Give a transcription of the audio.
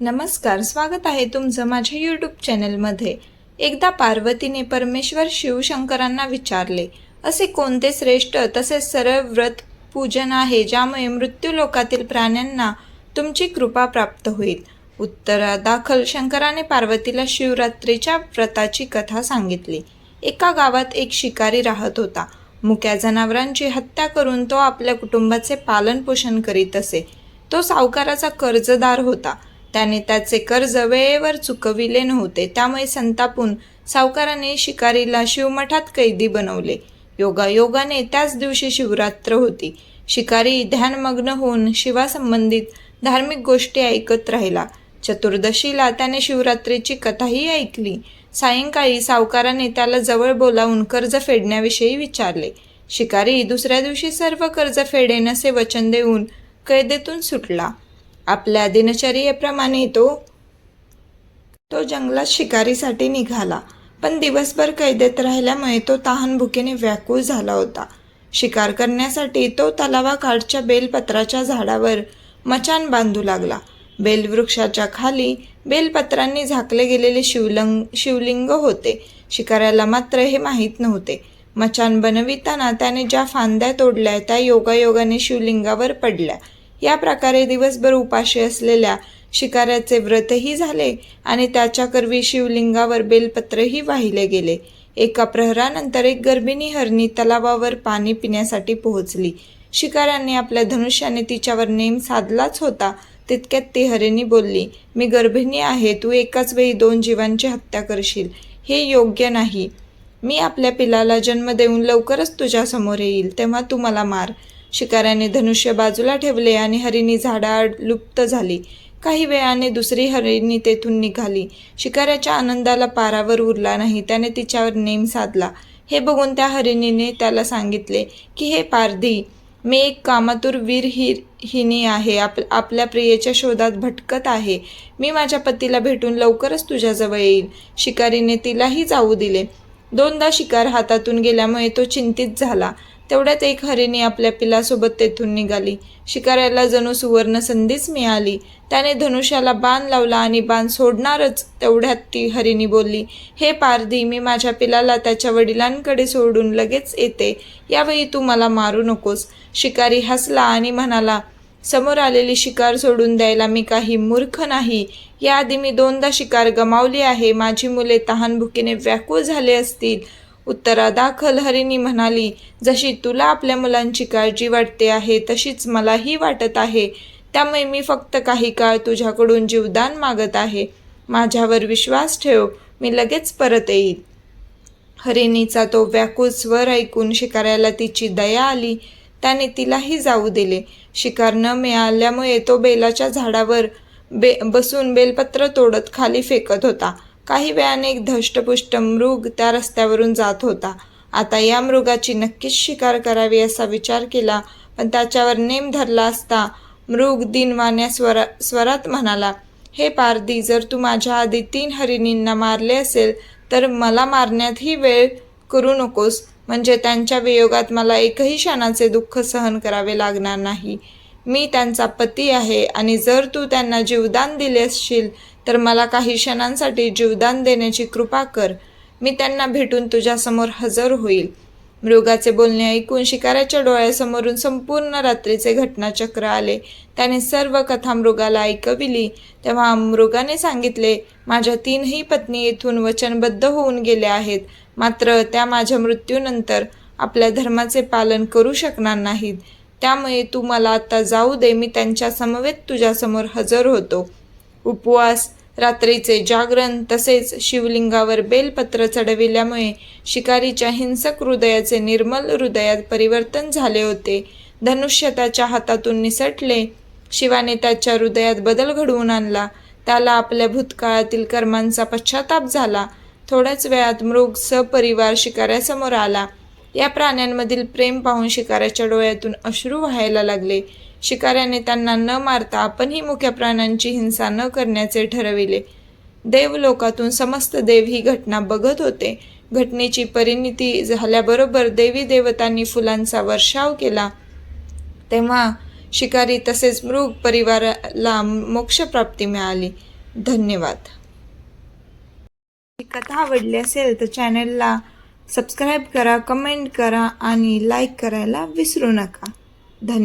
नमस्कार स्वागत आहे तुमचं माझ्या यूट्यूब चॅनलमध्ये एकदा पार्वतीने परमेश्वर शिवशंकरांना विचारले असे कोणते श्रेष्ठ तसेच सरळ व्रत पूजन आहे ज्यामुळे मृत्यू लोकातील प्राण्यांना तुमची कृपा प्राप्त होईल? उत्तरादाखल शंकराने पार्वतीला शिवरात्रीच्या व्रताची कथा सांगितली. एका गावात एक शिकारी राहत होता. मुक्या जनावरांची हत्या करून तो आपल्या कुटुंबाचे पालनपोषण करीत असे. तो सावकाराचा कर्जदार होता. त्याने त्याचे कर्ज वेळेवर चुकविले नव्हते. त्यामुळे संतापून सावकाराने शिकारीला शिवमठात कैदी बनवले. योगायोगाने त्याच दिवशी शिवरात्र होती. शिकारी ध्यानमग्न होऊन शिवासंबंधित धार्मिक गोष्टी ऐकत राहिला. चतुर्दशीला त्याने शिवरात्रीची कथाही ऐकली. सायंकाळी सावकाराने त्याला जवळ बोलावून कर्ज फेडण्याविषयी विचारले. शिकारी दुसऱ्या दिवशी सर्व कर्ज फेडेन असे वचन देऊन कैदेतून सुटला. आपल्या दिनचर्येप्रमाणे तो तो जंगलात शिकारीसाठी निघाला. पण दिवसभर कैदेत राहिल्यामुळे तो तहानभुकेने व्याकुळ झाला होता. शिकार करण्यासाठी तो तलावाकाठच्या बेलपत्राच्या झाडावर मचान बांधू लागला. बेलवृक्षाच्या खाली बेलपत्रांनी झाकले गेलेले शिवलंग शिवलिंग होते. शिकाऱ्याला मात्र हे माहीत नव्हते. मचान बनविताना त्याने ज्या फांद्या तोडल्या त्या योगायोगाने शिवलिंगावर पडल्या. या प्रकारे दिवसभर उपाशी असलेल्या शिकाऱ्याचे व्रतही झाले आणि त्याच्या करवी शिवलिंगावर बेलपत्रही वाहिले गेले. एका प्रहरानंतर एक गर्भिणी हरणी तलावावर पाणी पिण्यासाठी पोहोचली. शिकाऱ्यांनी आपल्या धनुष्याने तिच्यावर नेम साधलाच होता. तितक्यात ती हरिणी बोलली मी गर्भिणी आहे तू एकाच वेळी दोन जीवांची हत्या करशील. हे योग्य नाही. मी आपल्या पिलाला जन्म देऊन लवकरच तुझ्यासमोर येईल तेव्हा तू मला मार. शिकाऱ्याने धनुष्य बाजूला ठेवले आणि हरिणी झाडाआड लुप्त झाली. काही वेळाने दुसरी हरिणी तेथून निघाली. शिकाऱ्याच्या आनंदाला पारावर उरला नाही त्याने तिच्यावर नेम साधला. हे बघून त्या हरिणीने त्याला सांगितले की हे पारधी मी एक कामातूर वीर हिर हिनी आहे. आप आपल्या प्रियेच्या शोधात भटकत आहे. मी माझ्या पतीला भेटून लवकरच तुझ्याजवळ येईल शिकारीने तिलाही जाऊ दिले. दोनदा शिकार हातातून गेल्यामुळे तो चिंतित झाला. तेवढ्यात एक हरिणी आपल्या पिलासोबत तेथून निघाली. शिकाऱ्याला जणू सुवर्ण संधीच मिळाली. त्याने धनुष्याला बाण लावला आणि बाण सोडणारच तेवढ्यात ती हरिणी बोलली हे पारधी मी माझ्या पिलाला त्याच्या वडिलांकडे सोडून लगेच येते. यावेळी तू मला मारू नकोस. शिकारी हसला आणि म्हणाला समोर आलेली शिकार सोडून द्यायला मी काही मूर्ख नाही. याआधी मी दोनदा शिकार गमावली आहे. माझी मुले तहानभुकीने व्याकुळ झाले असतील. उत्तरादाखल हरिणी म्हणाली जशी तुला आपल्या मुलांची काळजी वाटते आहे तशीच मलाही वाटत आहे. त्यामुळे मी फक्त काही काळ तुझ्याकडून जीवदान मागत आहे. माझ्यावर विश्वास ठेव मी लगेच परत येईल हरिणीचा तो व्याकुळ स्वर ऐकून शिकाऱ्याला तिची दया आली. त्याने तिलाही जाऊ दिले. शिकार न मिळाल्यामुळे तो बेलाच्या झाडावर बे बसून बेलपत्र तोडत खाली फेकत होता. काही वेळाने एक धष्टपुष्ट मृग त्या रस्त्यावरून जात होता. आता या मृगाची नक्कीच शिकार करावी असा विचार केला पण त्याच्यावर नेम धरला असता मृग दिनवाण्या स्वरा स्वरात म्हणाला हे पारधी जर तू माझ्या आधी तीन हरिणींना मारले असेल तर मला मारण्यातही वेळ करू नकोस. म्हणजे त्यांच्या वियोगात मला एकही क्षणाचे दुःख सहन करावे लागणार नाही. मी त्यांचा पती आहे आणि जर तू त्यांना जीवदान दिले असशील तर मला काही क्षणांसाठी जीवदान देण्याची कृपा कर. मी त्यांना भेटून तुझ्यासमोर हजर होईल. मृगाचे बोलणे ऐकून शिकाऱ्याच्या डोळ्यासमोरून संपूर्ण रात्रीचे घटनाचक्र आले. त्याने सर्व कथा मृगाला ऐकविली. तेव्हा मृगाने सांगितले माझ्या तीनही पत्नी येथून वचनबद्ध होऊन गेल्या आहेत. मात्र त्या माझ्या मृत्यूनंतर आपल्या धर्माचे पालन करू शकणार नाहीत. त्यामुळे तू मला आता जाऊ दे. मी त्यांच्या समवेत तुझ्यासमोर हजर होतो. उपवास. रात्रीचे जागरण तसेच शिवलिंगावर बेलपत्र चढविल्यामुळे शिकारीच्या हिंसक हृदयाचे निर्मल हृदयात परिवर्तन झाले होते. धनुष्य त्याच्या हातातून निसटले. शिवाने त्याच्या हृदयात बदल घडवून आणला. त्याला आपल्या भूतकाळातील कर्मांचा पश्चाताप झाला. थोड्याच वेळात मृग सपरिवार शिकाऱ्यासमोर आला. या प्राण्यांमधील प्रेम पाहून शिकाऱ्याच्या डोळ्यातून अश्रू व्हायला लागले. शिकाऱ्याने त्यांना न मारता आपणही मुख्या प्राण्यांची हिंसा न करण्याचे ठरविले. देवलोकातून समस्त देव ही घटना बघत होते. घटनेची परिणिती झाल्याबरोबर देवी देवतांनी फुलांचा वर्षाव केला. तेव्हा शिकारी तसेच मृग परिवाराला मोक्षप्राप्ती मिळाली. धन्यवाद. ही कथा आवडली असेल तर चॅनलला सबस्क्राईब करा कमेंट करा आणि लाईक करायला विसरू नका. धन्यवाद